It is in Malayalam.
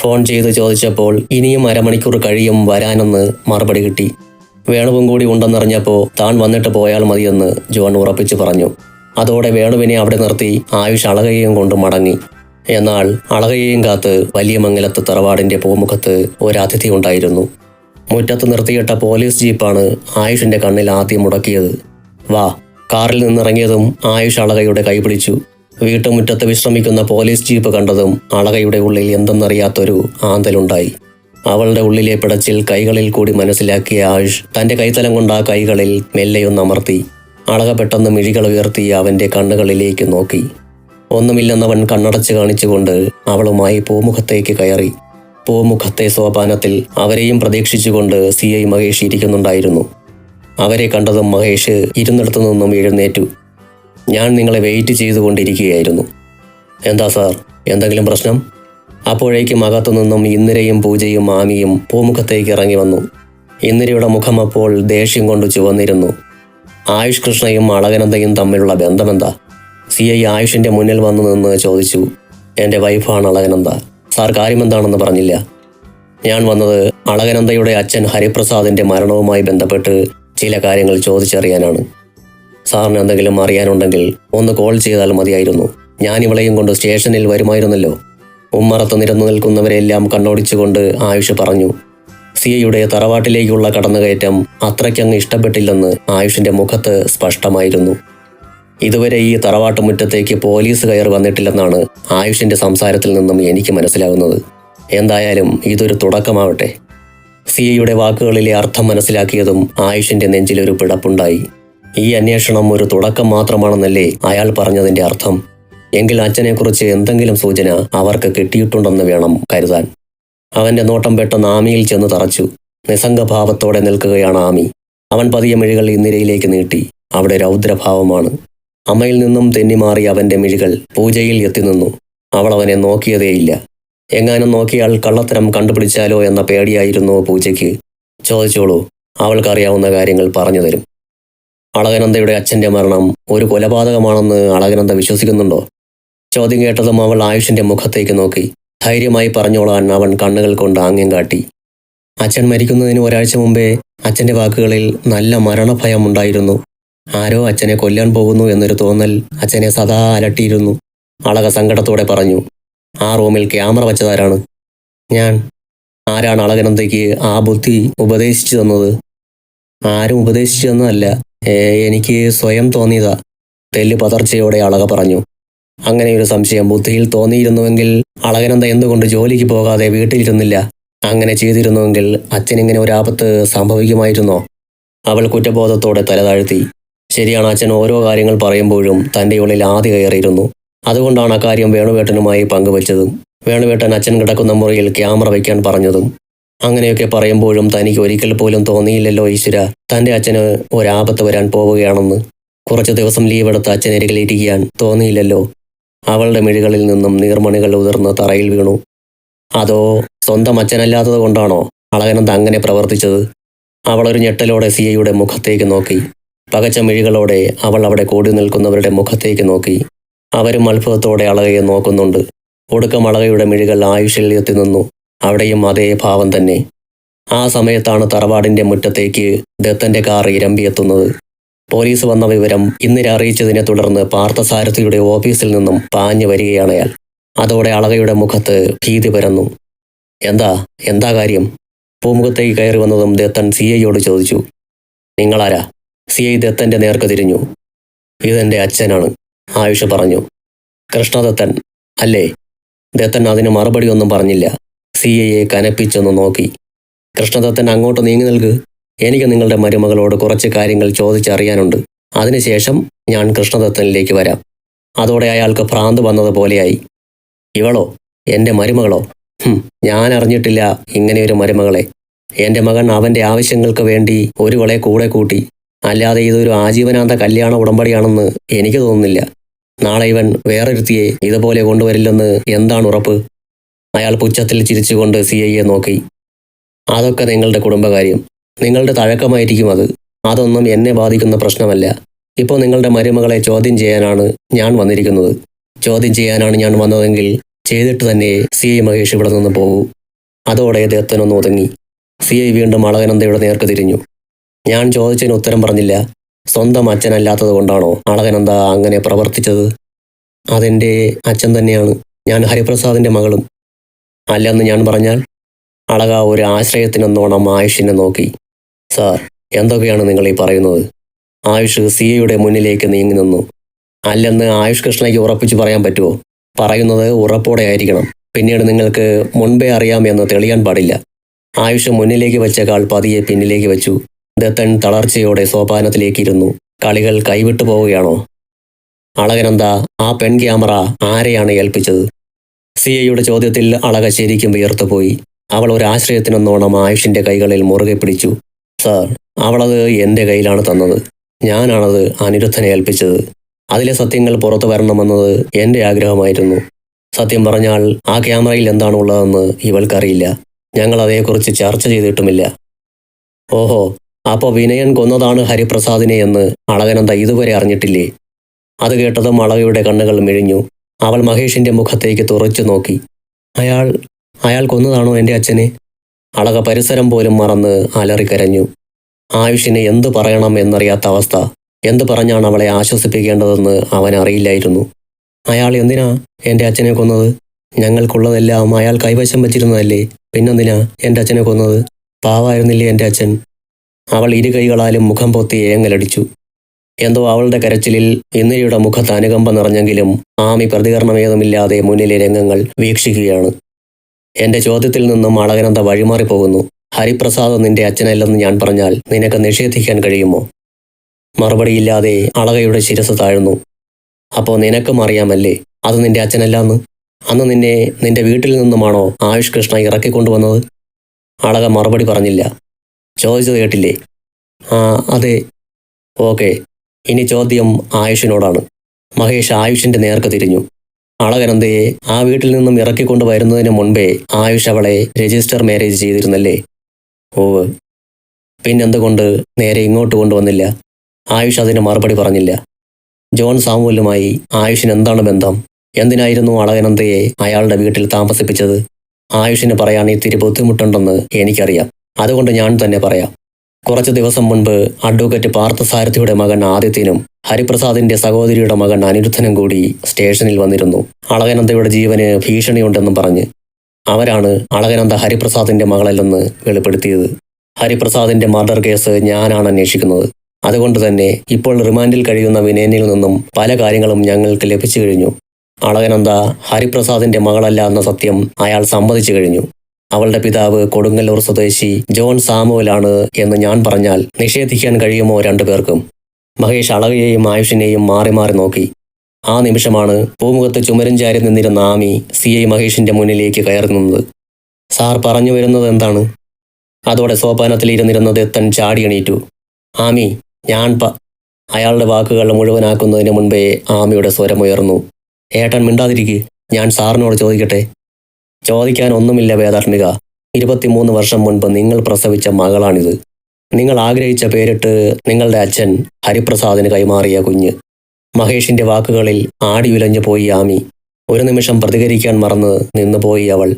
ഫോൺ ചെയ്ത് ചോദിച്ചപ്പോൾ ഇനിയും അരമണിക്കൂർ കഴിയും വരാനെന്ന് മറുപടി കിട്ടി. വേണുവും കൂടി ഉണ്ടെന്നറിഞ്ഞപ്പോൾ താൻ വന്നിട്ട് പോയാൽ മതിയെന്ന് ജോൺ ഉറപ്പിച്ചു പറഞ്ഞു. അതോടെ വേണുവിനെ അവിടെ നിർത്തി ആയുഷ് അളകയെയും കൊണ്ട് മടങ്ങി. എന്നാൽ അളകയെയും കാത്ത് വലിയ മംഗലത്ത് തറവാടിന്റെ പൂമുഖത്ത് ഒരതിഥി ഉണ്ടായിരുന്നു. മുറ്റത്ത് നിർത്തിയിട്ട പോലീസ് ജീപ്പാണ് ആയുഷിന്റെ കണ്ണിൽ ആദ്യം മുടക്കിയത്. വാ കാറിൽ നിന്നിറങ്ങിയതും ആയുഷ് അളകയുടെ കൈപിടിച്ചു വീട്ടുമുറ്റത്ത് വിശ്രമിക്കുന്ന പോലീസ് ജീപ്പ് കണ്ടതും അളകയുടെ ഉള്ളിൽ എന്തെന്നറിയാത്തൊരു ആന്തലുണ്ടായി. അവളുടെ ഉള്ളിലെ പിടച്ചിൽ കൈകളിൽ കൂടി മനസ്സിലാക്കിയ ആയുഷ് തന്റെ കൈത്തലം കൊണ്ട് ആ കൈകളിൽ മെല്ലെയൊന്നമർത്തി അളക പെട്ടെന്ന് മിഴികൾ ഉയർത്തി അവന്റെ കണ്ണുകളിലേക്ക് നോക്കി. ഒന്നുമില്ലെന്നവൻ കണ്ണടച്ച് കാണിച്ചുകൊണ്ട് അവളുമായി പൂമുഖത്തേക്ക് കയറി. പൂമുഖത്തെ സോപാനത്തിൽ അവരെയും പ്രതീക്ഷിച്ചുകൊണ്ട് സി ഐ മഹേഷ് ഇരിക്കുന്നുണ്ടായിരുന്നു. അവരെ കണ്ടതും മഹേഷ് ഇരുന്നിടത്തു നിന്നും എഴുന്നേറ്റു. ഞാൻ നിങ്ങളെ വെയിറ്റ് ചെയ്തുകൊണ്ടിരിക്കുകയായിരുന്നു. എന്താ സാർ? എന്തെങ്കിലും പ്രശ്നം? അപ്പോഴേക്കും അകത്തു നിന്നും ഇന്ദിരയും പൂജയും മാമിയും പൂമുഖത്തേക്ക് ഇറങ്ങി വന്നു. ഇന്ദിരയുടെ മുഖം അപ്പോൾ ദേഷ്യം കൊണ്ട് ചുവന്നിരുന്നു. ആയുഷ് കൃഷ്ണയും അളകനന്ദയും തമ്മിലുള്ള ബന്ധമെന്താ? സി ഐ ആയുഷിന്റെ മുന്നിൽ വന്നു നിന്ന് ചോദിച്ചു എന്റെ വൈഫാണ് അളകനന്ദ. സാർ കാര്യമെന്താണെന്ന് പറഞ്ഞില്ല. ഞാൻ വന്നത് അളകനന്ദയുടെ അച്ഛൻ ഹരിപ്രസാദിന്റെ മരണവുമായി ബന്ധപ്പെട്ട് ചില കാര്യങ്ങൾ ചോദിച്ചറിയാനാണ്. സാറിന് എന്തെങ്കിലും അറിയാനുണ്ടെങ്കിൽ ഒന്ന് കോൾ ചെയ്താൽ മതിയായിരുന്നു. ഞാൻ ഇവളെയും കൊണ്ട് സ്റ്റേഷനിൽ വരുമായിരുന്നല്ലോ. ഉമ്മറത്ത് നിരന്നു നിൽക്കുന്നവരെല്ലാം കണ്ണോടിച്ചുകൊണ്ട് ആയുഷ് പറഞ്ഞു. സിയയുടെ തറവാട്ടിലേക്കുള്ള കടന്നുകയറ്റം അത്രയ്ക്കങ്ങ് ഇഷ്ടപ്പെട്ടില്ലെന്ന് ആയുഷിന്റെ മുഖത്ത് സ്പഷ്ടമായിരുന്നു. ഇതുവരെ ഈ തറവാട്ട് മുറ്റത്തേക്ക് പോലീസ് കയറി വന്നിട്ടില്ലെന്നാണ് ആയുഷിന്റെ സംസാരത്തിൽ നിന്നും എനിക്ക് മനസ്സിലാകുന്നത് എന്തായാലും ഇതൊരു തുടക്കമാവട്ടെ. സിയയുടെ വാക്കുകളിലെ അർത്ഥം മനസ്സിലാക്കിയതും ആയുഷിന്റെ നെഞ്ചിലൊരു പിടപ്പുണ്ടായി. ഈ അന്വേഷണം ഒരു തുടക്കം മാത്രമാണെന്നല്ലേ അയാൾ പറഞ്ഞതിന്റെ അർത്ഥം. എങ്കിൽ അച്ഛനെക്കുറിച്ച് എന്തെങ്കിലും സൂചന അവർക്ക് കിട്ടിയിട്ടുണ്ടെന്ന് വേണം കരുതാൻ. അവന്റെ നോട്ടം പെട്ടെന്ന് ആമിയിൽ ചെന്ന് തറച്ചു. നിസ്സംഗഭാവത്തോടെ നിൽക്കുകയാണ് ആമി. അവൻ പതിയ മിഴികൾ ഇന്ദിരയിലേക്ക് നീട്ടി. അവിടെ രൗദ്രഭാവമാണ്. അമ്മയിൽ നിന്നും തെന്നിമാറി അവന്റെ മിഴികൾ പൂജയിൽ എത്തി നിന്നു. അവൾ അവനെ നോക്കിയതേയില്ല. എങ്ങാനും നോക്കിയാൽ കള്ളത്തരം കണ്ടുപിടിച്ചാലോ എന്ന പേടിയായിരുന്നു പൂജയ്ക്ക്. ചോദിച്ചോളൂ അവൾക്കറിയാവുന്ന കാര്യങ്ങൾ പറഞ്ഞു തരും. അളകനന്ദയുടെ അച്ഛന്റെ മരണം ഒരു കൊലപാതകമാണെന്ന് അളകനന്ദ വിശ്വസിക്കുന്നുണ്ടോ? ചോദ്യം കേട്ടതും അവൾ ആയുഷിന്റെ മുഖത്തേക്ക് നോക്കി. ധൈര്യമായി പറഞ്ഞോളാൻ അവൻ കണ്ണുകൾ കൊണ്ട് ആംഗ്യം കാട്ടി. അച്ഛൻ മരിക്കുന്നതിന് ഒരാഴ്ച മുമ്പേ അച്ഛന്റെ വാക്കുകളിൽ നല്ല മരണഭയം ഉണ്ടായിരുന്നു. ആരോ അച്ഛനെ കൊല്ലാൻ പോകുന്നു എന്നൊരു തോന്നൽ അച്ഛനെ സദാ അലട്ടിയിരുന്നു. അളക സങ്കടത്തോടെ പറഞ്ഞു ആ റൂമിൽ ക്യാമറ വച്ചതാരാണ്? ഞാൻ. ആരാണ് അളകനന്ദയ്ക്ക് ആ ബുദ്ധി ഉപദേശിച്ചു തന്നത്? ആരും ഉപദേശിച്ചു തന്നതല്ല. എനിക്ക് സ്വയം തോന്നിയതാ. തെല്ല് പതർച്ചയോടെ അളക പറഞ്ഞു. അങ്ങനെ ഒരു സംശയം ബുദ്ധിയിൽ തോന്നിയിരുന്നുവെങ്കിൽ അളകനന്ദ എന്തുകൊണ്ട് ജോലിക്ക് പോകാതെ വീട്ടിലിരുന്നില്ല? അങ്ങനെ ചെയ്തിരുന്നുവെങ്കിൽ അച്ഛനിങ്ങനെ ഒരു ആപത്ത് സംഭവിക്കുമായിരുന്നോ? അവൾ കുറ്റബോധത്തോടെ തലതാഴ്ത്തി ശരിയാണ് അച്ഛൻ ഓരോ കാര്യങ്ങൾ പറയുമ്പോഴും തന്റെ ഉള്ളിൽ ആദ്യ കയറിയിരുന്നു. അതുകൊണ്ടാണ് അക്കാര്യം വേണുവേട്ടനുമായി പങ്കുവച്ചതും. വേണുവേട്ടൻ അച്ഛൻ കിടക്കുന്ന മുറിയിൽ ക്യാമറ വയ്ക്കാൻ പറഞ്ഞതും. അങ്ങനെയൊക്കെ പറയുമ്പോഴും തനിക്ക് ഒരിക്കൽ പോലും തോന്നിയില്ലല്ലോ ഈശ്വര. തന്റെ അച്ഛന് ഒരാപത്ത് വരാൻ പോവുകയാണെന്ന്. കുറച്ചു ദിവസം ലീവ് എടുത്ത് അച്ഛനരികളിരിക്കാൻ തോന്നിയില്ലല്ലോ. അവളുടെ മിഴികളിൽ നിന്നും നീർമണികൾ ഉതിർന്ന് തറയിൽ വീണു. അതോ സ്വന്തം അച്ഛനല്ലാത്തത് കൊണ്ടാണോ അളകനന്ദ അങ്ങനെ പ്രവർത്തിച്ചത്? അവളൊരു ഞെട്ടലോടെ സിയയുടെ മുഖത്തേക്ക് നോക്കി. പകച്ച മിഴികളോടെ അവൾ അവിടെ കൂടി നിൽക്കുന്നവരുടെ മുഖത്തേക്ക് നോക്കി. അവരും അത്ഭുതത്തോടെ അളകയെ നോക്കുന്നുണ്ട്. ഒടുക്കം അളകയുടെ മിഴികൾ ആയുഷിൽ എത്തി നിന്നു. അവിടെയും അതേ ഭാവം തന്നെ. ആ സമയത്താണ് തറവാടിന്റെ മുറ്റത്തേക്ക് ദത്തന്റെ കാർ ഇരമ്പിയെത്തുന്നത് പോലീസ് വന്ന വിവരം ഇന്നലെ അറിയിച്ചതിനെ തുടർന്ന് പാർത്ഥസാരഥിയുടെ ഓഫീസിൽ നിന്നും പാഞ്ഞു വരികയാണ് അതോടെ അളകയുടെ മുഖത്ത് ഭീതി പരന്നു. എന്താ? എന്താ കാര്യം? പൂമുഖത്തേക്ക് കയറി വന്നതും ദത്തൻ സി ഐയോട് ചോദിച്ചു. നിങ്ങളാരാ? സി ഐ ദത്തന്റെ നേർക്ക് തിരിഞ്ഞു. ഇതെന്റെ അച്ഛനാണ് ആയുഷ് പറഞ്ഞു. കൃഷ്ണദത്തൻ അല്ലേ? ദത്തൻ അതിന് മറുപടി ഒന്നും പറഞ്ഞില്ല. സി ഐയെ കനപ്പിച്ചൊന്ന് നോക്കി. കൃഷ്ണദത്തൻ അങ്ങോട്ട് നീങ്ങി നൽകു എനിക്ക് നിങ്ങളുടെ മരുമകളോട് കുറച്ച് കാര്യങ്ങൾ ചോദിച്ചറിയാനുണ്ട്. അതിനുശേഷം ഞാൻ കൃഷ്ണദത്തനിലേക്ക് വരാം. അതോടെ അയാൾക്ക് ഭ്രാന്ത് വന്നതുപോലെയായി. ഇവളോ? എന്റെ മരുമകളോ? ഞാൻ അറിഞ്ഞിട്ടില്ല ഇങ്ങനെയൊരു മരുമകളെ. എന്റെ മകൻ അവന്റെ ആവശ്യങ്ങൾക്ക് വേണ്ടി ഒരുവളെ കൂടെ കൂട്ടി. അല്ലാതെ ഇതൊരു ആജീവനാന്ത കല്യാണ ഉടമ്പടിയാണെന്ന് എനിക്ക് തോന്നുന്നില്ല. നാളെ ഇവൻ വേറൊരുത്തിയെ ഇതുപോലെ കൊണ്ടുവരില്ലെന്ന് എന്താണ് ഉറപ്പ്? അയാൾ പുച്ഛത്തിൽ ചിരിച്ചുകൊണ്ട് സി ഐയെ നോക്കി. അതൊക്കെ നിങ്ങളുടെ കുടുംബകാര്യം. നിങ്ങളുടെ തഴക്കമായിരിക്കും അത്. അതൊന്നും എന്നെ ബാധിക്കുന്ന പ്രശ്നമല്ല. ഇപ്പോൾ നിങ്ങളുടെ മരുമകളെ ചോദ്യം ചെയ്യാനാണ് ഞാൻ വന്നിരിക്കുന്നത്. ചോദ്യം ചെയ്യാനാണ് ഞാൻ വന്നതെങ്കിൽ ചെയ്തിട്ട് തന്നെ സി ഐ മഹേഷ് ഇവിടെ നിന്ന് പോകൂ. അതോടെ ദത്തനൊന്ന് ഒതുങ്ങി. സി ഐ വീണ്ടും അളകനന്ദയുടെ നേർക്ക് തിരിഞ്ഞു. ഞാൻ ചോദിച്ചതിന് ഉത്തരം പറഞ്ഞില്ല. സ്വന്തം അച്ഛനല്ലാത്തത് കൊണ്ടാണോ അളകനന്ദ അങ്ങനെ പ്രവർത്തിച്ചത്? അതെന്റെ അച്ഛൻ തന്നെയാണ്. ഞാൻ ഹരിപ്രസാദിന്റെ മകളും. അല്ലെന്ന് ഞാൻ പറഞ്ഞാൽ അളക ഒരു ആശ്രയത്തിനെന്നോണം ആയുഷിനെ നോക്കി. സാർ എന്തൊക്കെയാണ് നിങ്ങൾ ഈ പറയുന്നത്? ആയുഷ് സിയയുടെ മുന്നിലേക്ക് നീങ്ങി നിന്നു. അല്ലെന്ന് ആയുഷ് കൃഷ്ണയ്ക്ക് ഉറപ്പിച്ച് പറയാൻ പറ്റുമോ? പറയുന്നത് ഉറപ്പോടെ ആയിരിക്കണം. പിന്നീട് നിങ്ങൾക്ക് മുൻപേ അറിയാമെന്ന് തെളിയാൻ പാടില്ല. ആയുഷ് മുന്നിലേക്ക് വെച്ച കാൽ പതിയെ പിന്നിലേക്ക് വെച്ചു. ദത്തൻ തളർച്ചയോടെ സോപാനത്തിലേക്ക് ഇരുന്നു. കളികൾ കൈവിട്ടു പോവുകയാണോ? അളകനന്ദ ആ പെൺ ക്യാമറ ആരെയാണ് ഏൽപ്പിച്ചത്? സി ഐയുടെ ചോദ്യത്തിൽ അളക ശരിക്കും വിയർത്തുപോയി. അവൾ ഒരു ആശ്രയത്തിനൊന്നോണം ആയുഷിന്റെ കൈകളിൽ മുറുകെ പിടിച്ചു. സാർ അവളത് എന്റെ കയ്യിലാണ് തന്നത്. ഞാനാണത് അനിരുദ്ധനെ ഏൽപ്പിച്ചത്. അതിലെ സത്യങ്ങൾ പുറത്തു വരണമെന്നത് എന്റെ ആഗ്രഹമായിരുന്നു. സത്യം പറഞ്ഞാൽ ആ ക്യാമറയിൽ എന്താണ് ഉള്ളതെന്ന് ഇവൾക്കറിയില്ല. ഞങ്ങൾ അതേക്കുറിച്ച് ചർച്ച ചെയ്തിട്ടുമില്ല. ഓഹോ അപ്പോൾ വിനയൻ കൊന്നതാണ് ഹരിപ്രസാദിനെ എന്ന് അളകനന്ദ ഇതുവരെ അറിഞ്ഞിട്ടില്ലേ? അത് കേട്ടതും അളകയുടെ കണ്ണുകൾ മിഴിഞ്ഞു. അവൾ മഹേഷിന്റെ മുഖത്തേക്ക് തുറച്ചു നോക്കി. അയാൾ അയാൾ കൊന്നതാണോ എന്റെ അച്ഛനെ? അളക പരിസരം പോലും മറന്ന് അലറിക്കരഞ്ഞു. ആയുഷിനെ എന്തു പറയണം എന്നറിയാത്ത അവസ്ഥ. എന്തു പറഞ്ഞാണ് അവളെ ആശ്വസിപ്പിക്കേണ്ടതെന്ന് അവൻ അറിയില്ലായിരുന്നു. അയാൾ എന്തിനാ എന്റെ അച്ഛനെ കൊന്നത്? ഞങ്ങൾക്കുള്ളതെല്ലാം അയാൾ കൈവശം വച്ചിരുന്നതല്ലേ? പിന്നെന്തിനാ എന്റെ അച്ഛനെ കൊന്നത്? പാവായിരുന്നില്ലേ എന്റെ അച്ഛൻ? അവൾ ഇരു കൈകളാലും മുഖം പൊത്തി ഏങ്ങലടിച്ചു. എന്തോ അവളുടെ കരച്ചിലിൽ ഇന്ദിരയുടെ മുഖത്ത് അനുകമ്പ നിറഞ്ഞെങ്കിലും ആമി പ്രതികരണമേതുമില്ലാതെ മുന്നിലെ രംഗങ്ങൾ വീക്ഷിക്കുകയാണ്. എന്റെ ചോദ്യത്തിൽ നിന്നും അളകനന്ദ വഴിമാറിപ്പോകുന്നു ഹരിപ്രസാദ് നിന്റെ അച്ഛനല്ലെന്ന് ഞാൻ പറഞ്ഞാൽ നിനക്ക് നിഷേധിക്കാൻ കഴിയുമോ? മറുപടിയില്ലാതെ അളകയുടെ ശിരസ് താഴ്ന്നു. അപ്പോൾ നിനക്കും അറിയാമല്ലേ അത് നിന്റെ അച്ഛനല്ലാന്ന്? അന്ന് നിന്നെ നിന്റെ വീട്ടിൽ നിന്നുമാണോ ആയുഷ് കൃഷ്ണ ഇറക്കിക്കൊണ്ടുവന്നത്? അളക മറുപടി പറഞ്ഞില്ല. ചോദിച്ചത് കേട്ടില്ലേ? ആ അതെ. ഓക്കെ. ഇനി ചോദ്യം ആയുഷിനോടാണ്. മഹേഷ് ആയുഷിന്റെ നേർക്ക് തിരിഞ്ഞു. അളകനന്ദയെ ആ വീട്ടിൽ നിന്നും ഇറക്കിക്കൊണ്ട് വരുന്നതിന് മുൻപേ ആയുഷ് അവളെ രജിസ്റ്റർ മാരേജ് ചെയ്തിരുന്നല്ലേ? ഓവ്. പിന്നെന്തുകൊണ്ട് നേരെ ഇങ്ങോട്ട് കൊണ്ടുവന്നില്ല? ആയുഷ് അതിന് മറുപടി പറഞ്ഞില്ല. ജോൺ സാമുവലുമായി ആയുഷിന് എന്താണ് ബന്ധം? എന്തിനായിരുന്നു അളകനന്ദയെ അയാളുടെ വീട്ടിൽ താമസിപ്പിച്ചത്? ആയുഷിന് പറയാൻ ഇത്തിരി ബുദ്ധിമുട്ടുണ്ടെന്ന് എനിക്കറിയാം. അതുകൊണ്ട് ഞാൻ തന്നെ പറയാം. കുറച്ചു ദിവസം മുൻപ് അഡ്വക്കേറ്റ് പാർത്ഥസാരഥിയുടെ മകൻ ആദിത്യനും ഹരിപ്രസാദിന്റെ സഹോദരിയുടെ മകൻ അനിരുദ്ധനും കൂടി സ്റ്റേഷനിൽ വന്നിരുന്നു. അളകനന്ദയുടെ ജീവന് ഭീഷണിയുണ്ടെന്നും പറഞ്ഞ് അവരാണ് അളകനന്ദ ഹരിപ്രസാദിന്റെ മകളല്ലെന്ന് വെളിപ്പെടുത്തിയത്. ഹരിപ്രസാദിന്റെ മർഡർ കേസ് ഞാനാണ് അന്വേഷിക്കുന്നത്. അതുകൊണ്ട് തന്നെ ഇപ്പോൾ റിമാൻഡിൽ കഴിയുന്ന വിനയനിൽ നിന്നും പല കാര്യങ്ങളും ഞങ്ങൾക്ക് ലഭിച്ചു കഴിഞ്ഞു. അളകനന്ദ ഹരിപ്രസാദിന്റെ മകളല്ല എന്ന സത്യം അയാൾ സമ്മതിച്ചു കഴിഞ്ഞു. അവളുടെ പിതാവ് കൊടുങ്ങല്ലൂർ സ്വദേശി ജോൺ സാമുവലാണ് എന്ന് ഞാൻ പറഞ്ഞാൽ നിഷേധിക്കാൻ കഴിയുമോ രണ്ടുപേർക്കും? മഹേഷ് അളകയെയും ആയുഷിനെയും മാറി മാറി നോക്കി. ആ നിമിഷമാണ് പൂമുഖത്ത് ചുമരും ചാരി നിന്നിരുന്ന ആമി സി ഐ മഹേഷിന്റെ മുന്നിലേക്ക് കയറി നിന്നത്. സാർ പറഞ്ഞു വരുന്നത് എന്താണ്? അതോടെ സോപാനത്തിൽ ഇരുന്നിരുന്ന ദത്തൻ ചാടി എണീറ്റു. ആമി ഞാൻ പ അയാളുടെ വാക്കുകൾ മുഴുവനാക്കുന്നതിന് മുൻപേ ആമിയുടെ സ്വരമുയർന്നു ഏട്ടൻ മിണ്ടാതിരിക്കെ ഞാൻ സാറിനോട് ചോദിക്കട്ടെ? ചോദിക്കാൻ ഒന്നുമില്ല ഇരുപത്തിമൂന്ന് വർഷം മുൻപ് നിങ്ങൾ പ്രസവിച്ച മകളാണിത്. നിങ്ങൾ ആഗ്രഹിച്ച പേരിട്ട് നിങ്ങളുടെ അച്ഛൻ ഹരിപ്രസാദിന് കൈമാറിയ കുഞ്ഞ്. മഹേഷിന്റെ വാക്കുകളിൽ ആടി ഉലഞ്ഞു പോയി ആമി. ഒരു നിമിഷം പ്രതികരിക്കാൻ മറന്ന് നിന്നുപോയി അവൾ.